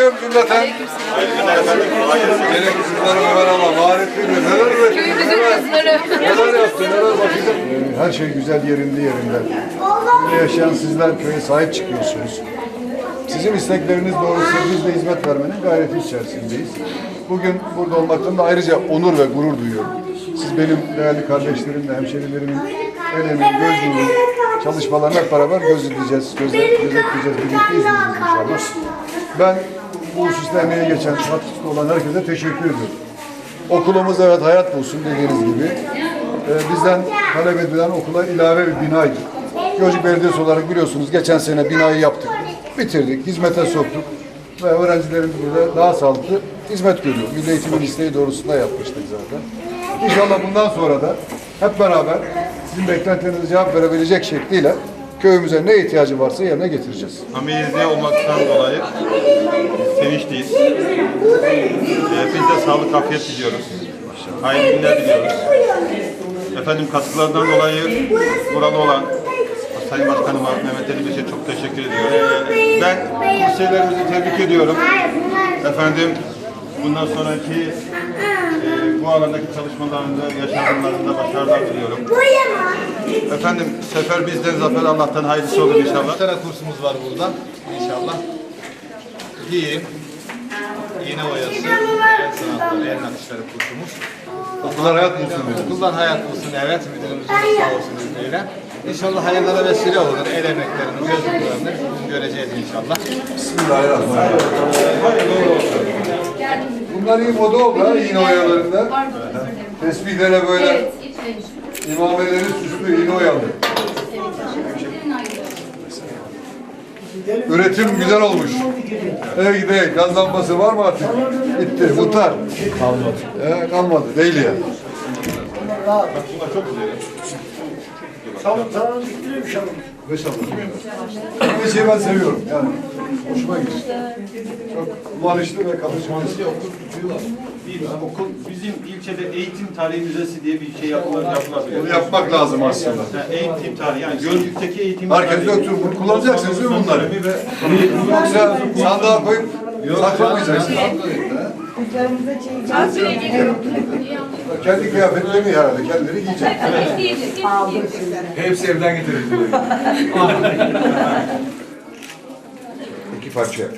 aleyküm cümleten. Benim kızlarım Ömer Allah maharetli mi? Neler ürettin? Köyümüzün kızları. Neler yaptın? Neler? Her şey güzel yerinde yerinde. Burada yaşayan sizler köye sahip çıkıyorsunuz. Sizin istekleriniz doğrultusunda biz de hizmet vermenin gayreti içerisindeyiz. Bugün burada olmaktan da ayrıca onur ve gurur duyuyorum. Siz benim değerli kardeşlerimle, hemşerilerimin el emeği, göz nuru, çalışmalarına hep beraber gözetleyeceğiz, göze, gözetleyeceğiz, birlikte izleyeceğiz inşallah. Ben bu hususta emeğe geçen, katkısı olan herkese teşekkür ediyorum. Okulumuz evet hayat bulsun dediğiniz gibi. Ee, bizden talep edilen okula ilave bir binaydı. Gölcük Belediyesi olarak biliyorsunuz geçen sene binayı yaptık. Bitirdik, hizmete soktuk. Ve öğrencilerimiz burada daha sağlıklı hizmet görüyor. Milli Eğitim'in isteği doğrultusunda yapmıştık zaten. İnşallah bundan sonra da hep beraber sizin beklentilerinize cevap verebilecek şekliyle köyümüze ne ihtiyacı varsa yerine getireceğiz. Ameliyatı olmaktan dolayı sevinçliyiz. Ee, biz de sağlık afiyet diliyoruz. Hayırlı günler diliyoruz. Efendim katkılarından dolayı buralı olan Sayın Başkanıma Mehmet Ali Bey'e çok teşekkür ediyorum. Ee, Ben liselerimizi tebrik ediyorum. Efendim bundan sonraki bu alandaki çalışmalarında, yaşamlarında başarılar diliyorum. Efendim sefer bizden zafer Allah'tan hayırlısı olur inşallah. Bir tane kursumuz var burada inşallah. Giyim, iğne oyası, el sanatları, el nakışları kursumuz. Okullar hayat bulsun diyoruz. Okuldan hayat olsun evet, müdürümüzün de sağ olsun izniyle. İnşallah hayırlara vesile olur, el emeklerini, gözlüklerini göreceğiz inşallah. Bismillahirrahmanirrahim. Bunlar iyi moda oldu ha iğne oyalarında. Tesbihlere böyle imameleri süslü iğne oyalı. Üretim güzel olmuş. Eve gidelim. Gaz lambası var mı artık? Bitti. Muhtar. Kalmadı. Ee, kalmadı. Değil ya. Beş alın. Bir şey ben seviyorum. Yani hoşuma gidiyor. Çok kullanışlı ve kalıcı. Okul tutuyorlar. Değil, okul bizim ilçede eğitim tarihi müzesi diye bir şey yapılır, yapılabilir. Bunu yapmak lazım aslında. Yani eğitim tarihi yani Gölcük'teki eğitim Herkes tarihi. götürür. Bunu kullanacaksınız değil mi bunları? Yoksa sandığa koyup saklamayacaksınız. Kendi kıyafetlerini herhalde kendileri giyecek. Hepsi evden getirildi. Pode ser.